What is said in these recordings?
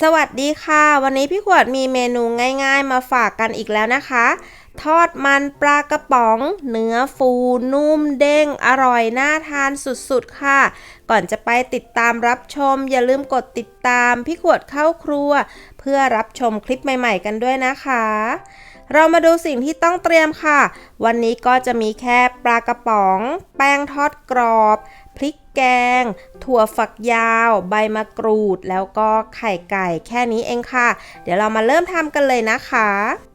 สวัสดีค่ะ วันนี้พี่ขวดมีเมนูง่าย ๆ มาฝากกันอีกแล้วนะคะ ทอดมันปลากระป๋อง เนื้อฟู นุ่มเด้ง อร่อย น่าทานสุดๆค่ะ ก่อนจะไปติดตามรับชม อย่าลืมกดติดตามพี่ขวดเข้าครัว เพื่อรับชมคลิปใหม่ ๆ กันด้วยนะคะ เรามาดูสิ่งที่ต้องเตรียมค่ะ วันนี้ก็จะมีแค่ปลากระป๋อง แป้งทอดกรอบ พริกแกง ถั่วฝักยาว ใบมะกรูด แล้วก็ไข่ไก่แค่นี้เองค่ะ เดี๋ยวเรามาเริ่มทำกันเลยนะคะ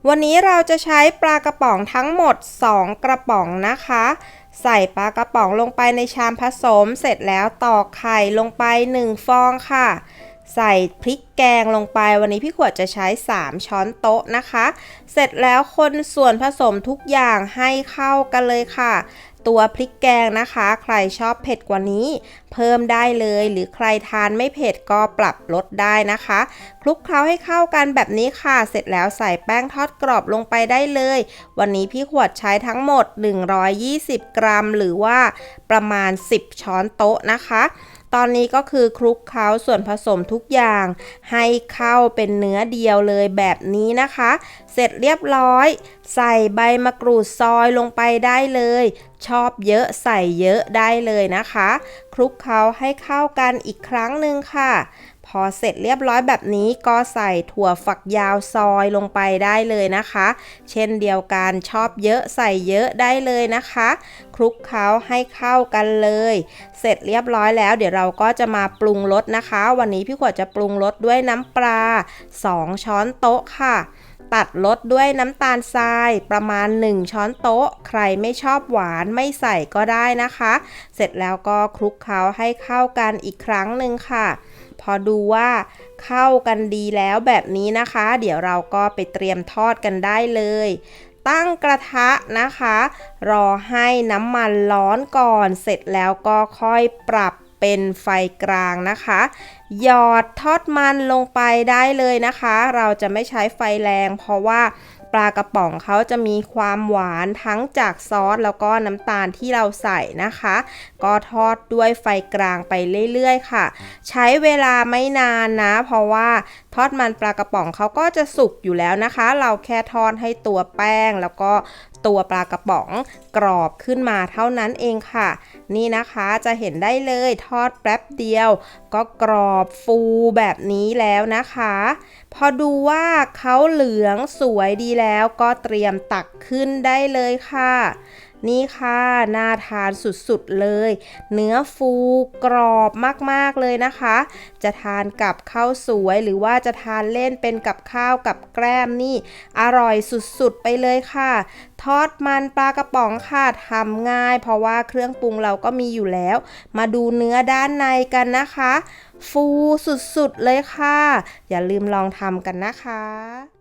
วันนี้เราจะใช้ปลากระป๋องทั้งหมด 2 กระป๋องนะคะ ใส่ปลากระป๋องลงไปในชามผสม เสร็จแล้วตอกไข่ลงไป 1 ฟองค่ะใส่พริกแกงลงไปวันนี้พี่ขวดจะใช้ 3 ช้อนโต๊ะนะคะ เสร็จแล้วคนส่วนผสมทุกอย่างให้เข้ากันเลยค่ะ ตัวพริกแกงนะคะ ใครชอบเผ็ดกว่านี้ เพิ่มได้เลย หรือใครทานไม่เผ็ดก็ปรับลดได้นะคะ คลุกเคล้าให้เข้ากันแบบนี้ค่ะ เสร็จแล้วใส่แป้งทอดกรอบลงไปได้เลย วันนี้พี่ขวดใช้ทั้งหมด 120 กรัม หรือว่าประมาณ 10 ช้อนโต๊ะนะคะ ตอนนี้ก็คือคลุกเคล้าส่วนผสมทุกอย่าง ให้เข้าเป็นเนื้อเดียวเลยแบบนี้นะคะ เสร็จเรียบร้อย ใส่ใบมะกรูดซอยลงไปได้เลย ชอบเยอะใส่เยอะได้เลยนะคะ คลุกเคล้าให้เข้ากันอีกครั้งหนึ่งค่ะ พอเสร็จเรียบร้อยแบบนี้ก็ใส่ถั่วฝักยาวซอยลงไปได้เลยนะคะ เช่นเดียวกันชอบเยอะใส่เยอะได้เลยนะคะ คลุกเคล้าให้เข้ากันเลย เสร็จเรียบร้อยแล้วเดี๋ยวเราก็จะมาปรุงรสนะคะ วันนี้พี่ขวดจะปรุงรสด้วยน้ำปลา 2 ช้อนโต๊ะค่ะตัดรสด้วยน้ำตาลทรายประมาณ 1 ช้อนโต๊ะ ใครไม่ชอบหวานไม่ใส่ก็ได้นะคะ เสร็จแล้วก็คลุกเคล้าให้เข้ากันอีกครั้งหนึ่งค่ะ พอดูว่าเข้ากันดีแล้วแบบนี้นะคะ เดี๋ยวเราก็ไปเตรียมทอดกันได้เลย ตั้งกระทะนะคะ รอให้น้ำมันร้อนก่อน เสร็จแล้วก็ค่อยปรับเป็นไฟกลางนะคะ หยอดทอดมันลงไปได้เลยนะคะ เราจะไม่ใช้ไฟแรง เพราะว่าปลากระป๋องเขาจะมีความหวานทั้งจากซอสแล้วก็น้ำตาลที่เราใส่นะคะ ก็ทอดด้วยไฟกลางไปเรื่อยๆค่ะ ใช้เวลาไม่นานนะ เพราะว่าทอดมันปลากระป๋องเขาก็จะสุกอยู่แล้วนะคะ เราแค่ทอดให้ตัวแป้งแล้วก็ตัวปลากระป๋องกรอบขึ้นมาเท่านั้นเองค่ะ นี่นะคะจะเห็นได้เลยทอดแป๊บเดียว ก็กรอบอบฟูแบบนี้แล้วนะคะ พอดูว่าเขาเหลืองสวยดีแล้วก็เตรียมตักขึ้นได้เลยค่ะ นี่ค่ะ น่าทานสุดๆเลย เนื้อฟูกรอบมากๆเลยนะคะ จะทานกับข้าวสวยหรือว่าจะทานเล่นเป็นกับข้าวกับแกล้มนี่ อร่อยสุดๆไปเลยค่ะ ทอดมันปลากระป๋องค่ะทำง่าย เพราะว่าเครื่องปรุงเราก็มีอยู่แล้ว มาดูเนื้อด้านในกันนะคะ ฟูสุดๆเลยค่ะ อย่าลืมลองทำกันนะคะ